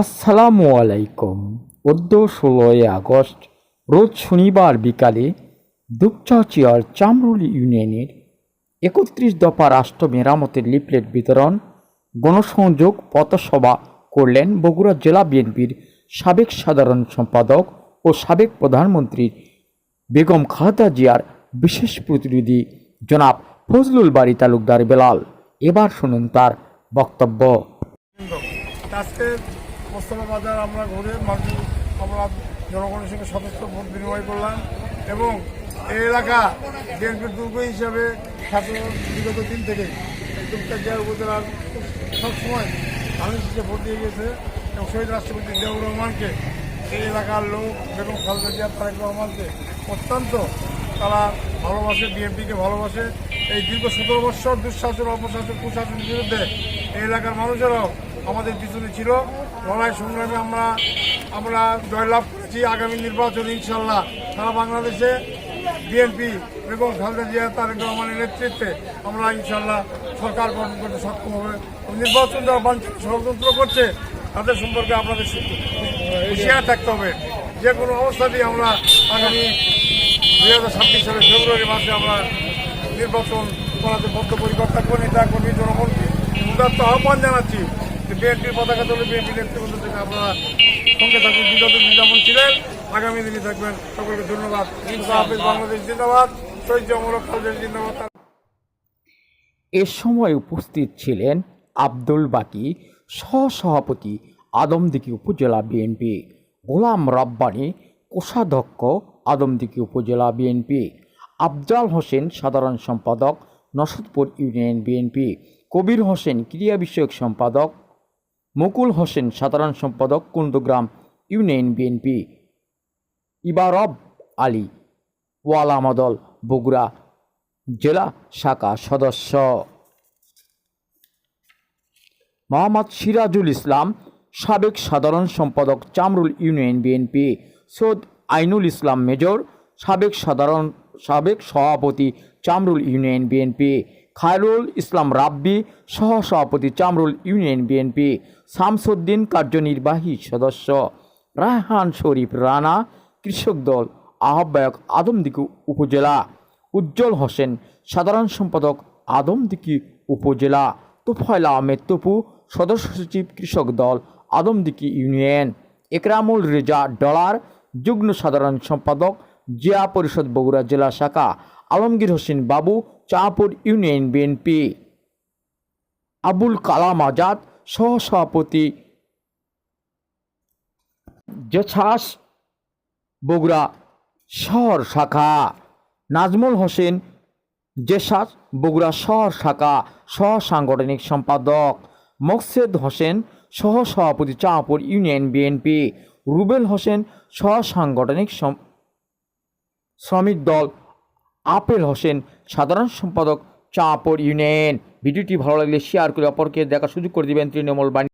আসসালামু আলাইকুম। অদ্য ষোলোই আগস্ট, রোজ শনিবার বিকালে দুপচাচিয়ার চামরুল ইউনিয়নের একত্রিশ দফা রাষ্ট্র মেরামতের লিফলেট বিতরণ, গণসংযোগ পথসভা করলেন বগুড়া জেলা বিএনপির সাবেক সাধারণ সম্পাদক ও সাবেক প্রধানমন্ত্রী বেগম খালেদা জিয়ার বিশেষ প্রতিনিধি জনাব ফজলুল বাড়ি তালুকদার বেলাল। এবার শুনুন তার বক্তব্য। মোস্তফা বাজার আমরা ঘুরে মানুষ আমরা জনগণের সঙ্গে সদস্য ভোট বিনিময় করলাম এবং এই এলাকা বিএনপির দুর্গ হিসাবে বিগত দিন থেকে এই দুর্গা জেলার উপজেলার সবসময় মানুষ হিসেবে ভোট দিয়ে গেছে এবং শহীদ রাষ্ট্রপতি জিয়াউর রহমানকে এই এলাকার লোক বেগম খালেদা জিয়া তারেক রহমানকে অত্যন্ত তারা ভালোবাসে বিএনপিকে ভালোবাসে। এই দীর্ঘ সতেরো বছর দুঃশাসন অপশাসন কুশাসনের বিরুদ্ধে এই এলাকার মানুষেরাও আমাদের পিছনে ছিল। লড়াই সংগ্রামে আমরা আমরা জয়লাভ করেছি আগামী নির্বাচন ইনশাল্লাহ সারা বাংলাদেশে বিএনপি এবং খালেদা জিয়া তারেক রহমানের নেতৃত্বে আমরা ইনশাল্লাহ সরকার গঠন করতে সক্ষম হবে। নির্বাচন যারা বাঞ্ছিত ষড়যন্ত্র করছে তাদের সম্পর্কে আপনাদের হুঁশিয়ার থাকতে হবে। যে কোনো অবস্থাতেই আমরা আগামী দুই হাজার ছাব্বিশ সালের ফেব্রুয়ারি মাসে আমরা নির্বাচন করাতে বদ্ধপরিকর থাকব নেতা কর্মী জনগণকে উদাত্ত আহ্বান জানাচ্ছি যে বিএনপির পতাকা তুলে বিএনপি নেতৃবৃন্দ থেকে আপনারা সঙ্গে থাকুন, বিগত দিন ছিলেন, আগামী দিনে থাকবেন। সকলকে ধন্যবাদ। বাংলাদেশ জিন্দাবাদ। শহীদ জমরক জিন্দাবাদ। এ সময় উপস্থিত ছিলেন আব্দুল বাকি, সহসভাপতি আদমদিঘি উপজেলা বিএনপি, গোলাম রব্বানী কোষাধ্যক্ষ আদমদিঘি উপজেলা বিএনপি আফজাল হোসেন সাধারণ সম্পাদক নসদপুর ইউনিয়ন বিএনপি কবির হোসেন ক্রিয়া বিষয়ক সম্পাদক, মুকুল হোসেন সাধারণ সম্পাদক কুন্দগ্রাম ইউনিয়ন বিএনপি ইবারব আলী, ওয়ালামদল বগুড়া জেলা শাখা সদস্য। মোহাম্মদ সিরাজুল ইসলাম সাবেক সাধারণ সম্পাদক Chamrul union BNP Syed Ainul Islam major, সাবেক সাধারণ, সাবেক সভাপতি চামরুল ইউনিয়ন বিএনপি, খায়রুল ইসলাম রাব্বি সহ সভাপতি চামরুল ইউনিয়ন বিএনপি, শামসুদ্দিন কার্যনির্বাহী সদস্য, রায়হান শরীফ রানা, কৃষক দল, আহ্বায়ক আদমদিঘি উপজেলা, উজ্জ্বল হোসেন, সাধারণ সম্পাদক আদমদিঘি উপজেলা, তোফায়লা আহমেদ তপু সদস্য সচিব কৃষক দল আদমদিঘি ইউনিয়ন একরামুল রেজা ডলার যুগ্ম সাধারণ সম্পাদক জিয়া পরিষদ বগুড়া জেলা শাখা আলমগীর হোসেন বাবু চাঁপুর ইউনিয়ন বিএনপি আবুল কালাম আজাদ সহসভাপতি জেছাস বগুড়া শহর শাখা নাজমুল হোসেন জেসাস বগুড়া শহর শাখা সহ সাংগঠনিক সম্পাদক মকসেদ হোসেন সহ সভাপতি চাঁপুর ইউনিয়ন বিএনপি, রুবেল হোসেন সহ সাংগঠনিক শ্রমিক দল আপেল হোসেন, সাধারণ সম্পাদক চাঁপুর ইউনিয়ন। ভিডিওটি ভালো লাগলে শেয়ার করে অপরকে দেখার সুযোগ করে দিবেন তৃণমূল বাণী